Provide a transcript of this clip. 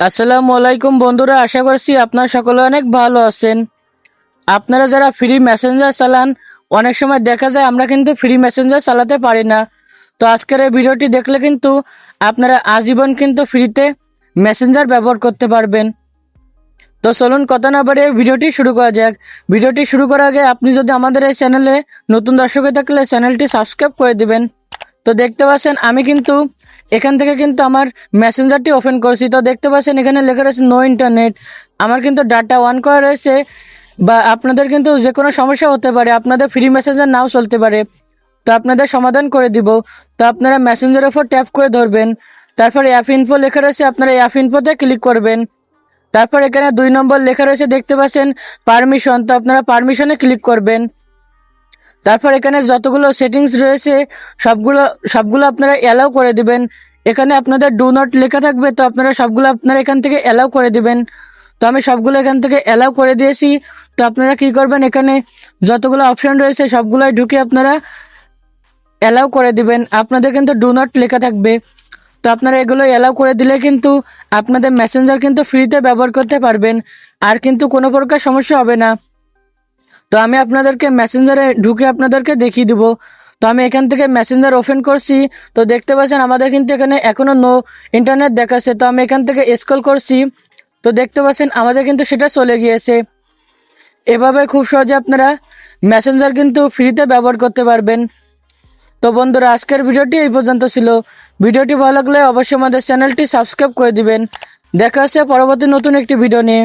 আসসালামু আলাইকুম বন্ধুরা, আশা করছি আপনারা সকলে অনেক ভালো আছেন। আপনারা যারা ফ্রি মেসেঞ্জার চালান, অনেক সময় দেখা যায় আমরা কিন্তু ফ্রি মেসেঞ্জার চালাতে পারি না। তো আজকের এই ভিডিওটি দেখলে কিন্তু আপনারা আজীবন কিন্তু ফ্রিতে মেসেঞ্জার ব্যবহার করতে পারবেন। তো চলুন কথা না বাড়িয়ে ভিডিওটি শুরু করা যাক। ভিডিওটি শুরু করার আগে আপনি যদি আমাদের এই চ্যানেলে নতুন দর্শক থাকলে চ্যানেলটি সাবস্ক্রাইব করে দিবেন। তো দেখতে পাচ্ছেন, আমি কিন্তু এখান থেকে কিন্তু আমার মেসেঞ্জারটি ওপেন করছি। তো দেখতে পাচ্ছেন, এখানে লেখা রয়েছে নো ইন্টারনেট আমার কিন্তু ডাটা অন করা রয়েছে বা আপনাদের কিন্তু যে কোনো সমস্যা হতে পারে, আপনাদের ফ্রি মেসেঞ্জার নাও চলতে পারে। তো আপনাদের সমাধান করে দিব। তো আপনারা মেসেঞ্জারের উপর ট্যাপ করে ধরবেন। তারপরে অ্যাপ ইনফো লেখা রয়েছে, আপনারা অ্যাপ ইনফোতে ক্লিক করবেন। তারপর এখানে দুই নম্বর লেখা রয়েছে, দেখতে পাচ্ছেন পারমিশন তো আপনারা পারমিশনে ক্লিক করবেন। তারপর এখানে যতগুলো সেটিংস রয়েছে, সবগুলো সবগুলো আপনারা অ্যালাউ করে দিবেন। এখানে আপনাদের ডু নট লেখা থাকবে, তো আপনারা সবগুলো আপনারা এখান থেকে অ্যালাউ করে দিবেন। তো আমি সবগুলো এখান থেকে অ্যালাউ করে দিয়েছি। তো আপনারা কি করবেন, এখানে যতগুলো অপশন রয়েছে সবগুলোই ঢুকে আপনারা অ্যালাউ করে দিবেন। আপনাদের কিন্তু ডু নট লেখা থাকবে। তো আপনারা এগুলো অ্যালাউ করে দিলে কিন্তু আপনাদের মেসেঞ্জার কিন্তু ফ্রিতে ব্যবহার করতে পারবেন। আর কিন্তু কোনো প্রকার সমস্যা হবে না। তো আমি আপনাদেরকে মেসেঞ্জারে ঢুকে আপনাদেরকে দেখিয়ে দিব। তো আমি এখান থেকে মেসেঞ্জার ওপেন করছি। তো দেখতে পাচ্ছেন, আমাদের কিন্তু এখানে এখনও নো ইন্টারনেট দেখাচ্ছে। তো আমি এখান থেকে স্ক্রল করছি। তো দেখতে পাচ্ছেন, আমাদের কিন্তু সেটা চলে গিয়েছে। এভাবে খুব সহজে আপনারা মেসেঞ্জার কিন্তু ফ্রিতে ব্যবহার করতে পারবেন। তো বন্ধুরা, আজকের ভিডিওটি এই পর্যন্ত ছিল। ভিডিওটি ভালো লাগলে অবশ্যই আমাদের চ্যানেলটি সাবস্ক্রাইব করে দিবেন। দেখা হচ্ছে পরবর্তী নতুন একটি ভিডিও নিয়ে।